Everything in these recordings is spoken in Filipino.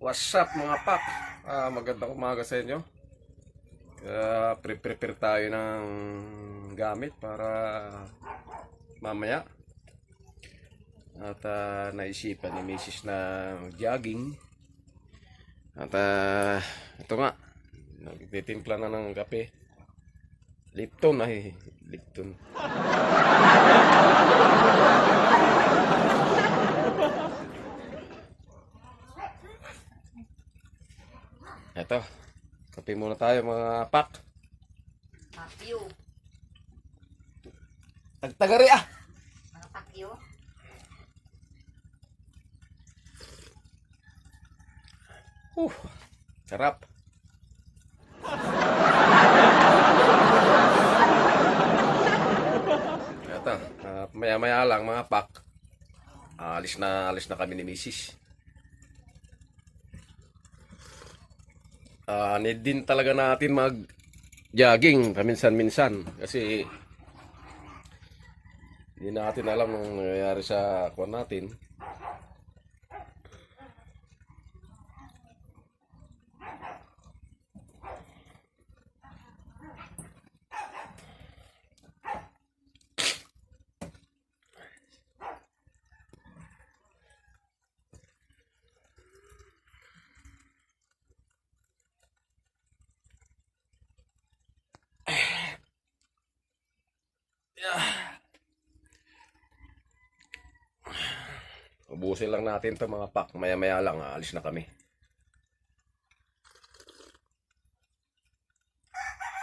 What's up mga pak? Ah, magandang umaga sa inyo. Kaya pre-prepare tayo ng gamit para mamaya. At ah, naisipan ni Mrs. na jogging. At ah, ito nga, nagtitimpla na ng kape. Lipton ay, Lipton. Ito, kape muna tayo mga pak. Pakyo. Tagtagari ah! Mga pakyo. Uh, sarap. Ito, ah, maya-maya lang mga pak. Ah, alis na alis na kami ni Mrs. Ah, need din talaga natin mag jogging paminsan-minsan kasi hindi natin alam nung nangyayari sa kuwan natin. Ubusin lang natin to mga pak. Maya-maya lang, aalis na kami.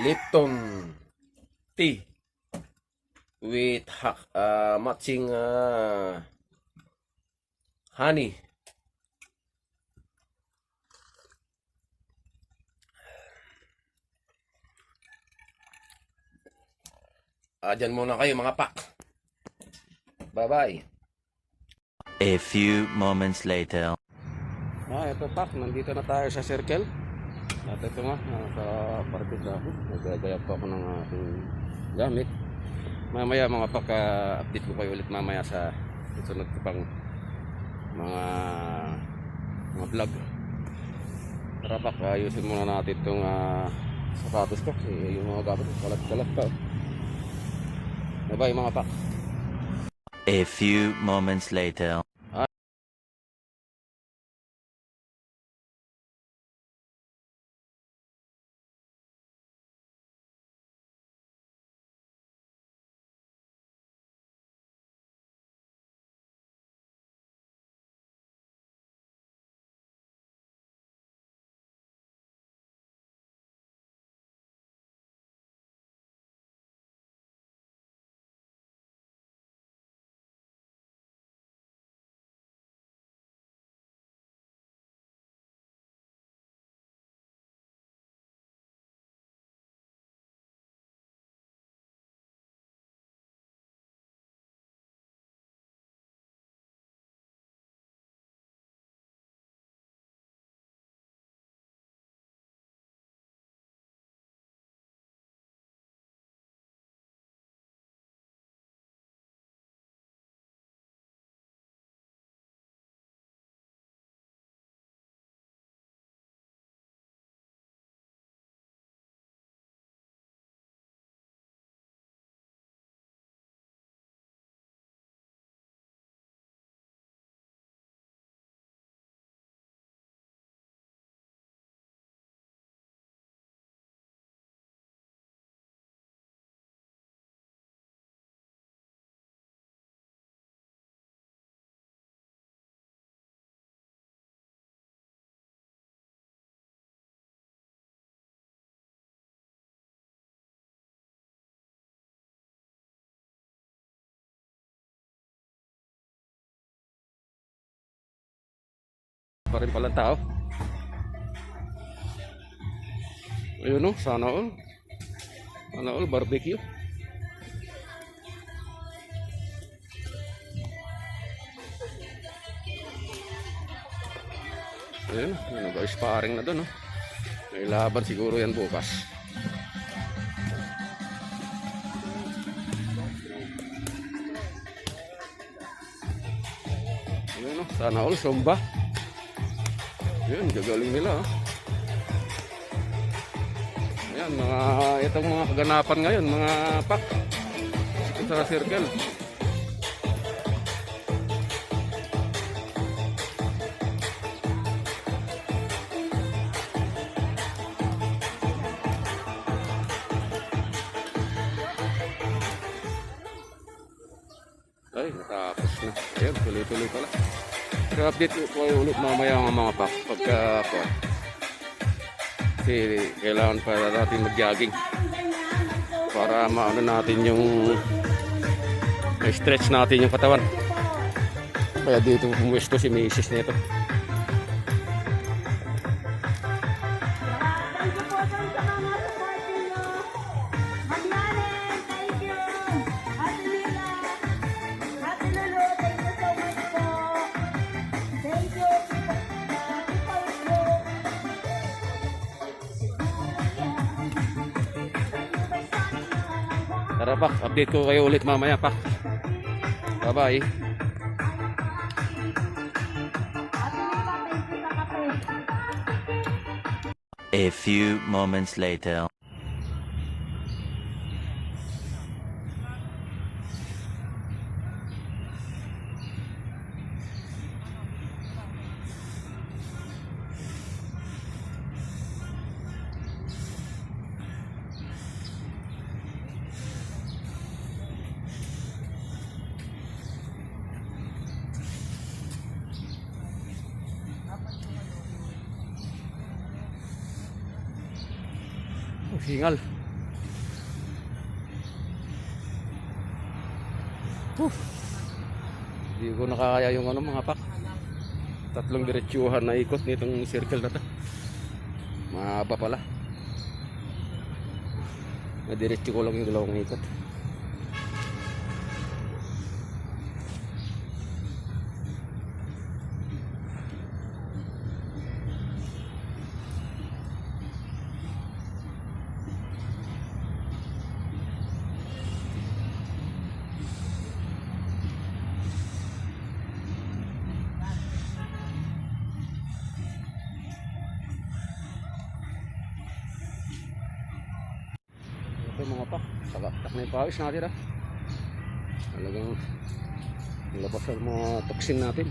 Lipton tea with uh, matching uh, honey. Dyan muna kayo mga pak. Bye-bye. A few moments later. Ah, ito pak, nandito na tayo sa circle. At ito nga, nakapartid na ako. Nagagaya pa ako ng aking gamit. Mamaya mga pak, ah, ko kayo ulit mamaya sa sunod ko pang mga mga vlog. Tara pak, ayusin muna natin itong ah, sapatos ko. Eh, yung mga gamit, kalat-kalat pa. Bye-bye mga pak. A few moments later. Pa rin pala tao. Ayun o, sana all. Sana all, barbecue. Ayun, may nag-sparring na doon. Oh. May laban siguro yan bukas. Ayun o, sana all, sumba. Yun, gagaling nila. oh. Ayan, mga, itong mga kaganapan ngayon, mga pak. Ito sa circle. Ay, natapos na. Ayan, tuloy-tuloy pala. So, update ko kayo ulit mamaya ang mga pak. Pagka ako. Kasi kailangan pa natin mag-jogging. Para maano natin yung stretch natin yung katawan. Kaya dito pumuwesto si Mrs. nito. Tara pak, update ko kayo ulit mamaya pak. Sa kape. A few moments later. Oh, hingal. Huh. Hindi ko nakakaya yung ano mga pak. Tatlong diretsuhan na ikot nitong circle na to. Mahaba pala. Nadiretso ko lang yung dalawang ikot. Pak. Sakaktak na yung pawis natin ah. Talagang labas ang mga toxin natin.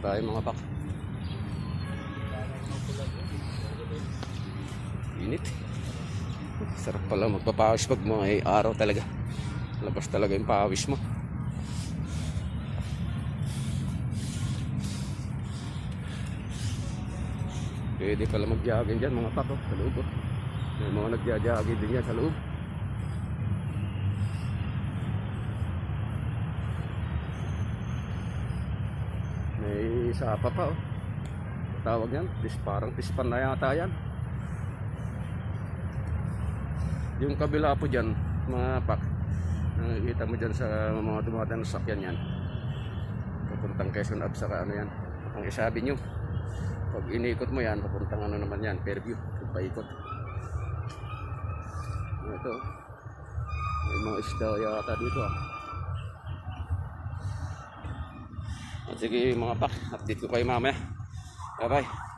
Tayo mga pak. Init. Sarap pala magpapawis pag may araw talaga. Labas talaga yung pawis mo. Pwede pala mag-jogging dyan mga pako sa loob. oh. May mga nagja-jogging din yan sa loob. May sapa pa oh. Tawag yan, tis, parang tispan na yata yan. Yung kabila po dyan, mga pak, nakikita mo dyan sa mga dumadaan sa sakyan yan. Papuntang Quezon Ave saka ano yan. Ang isabi nyo, pag inikot mo yan, papuntang ano naman yan, Fairview, paikot. Ito, may mga isda yata dito ah. Sige mga pak, update ko kayo mamaya. Bye bye.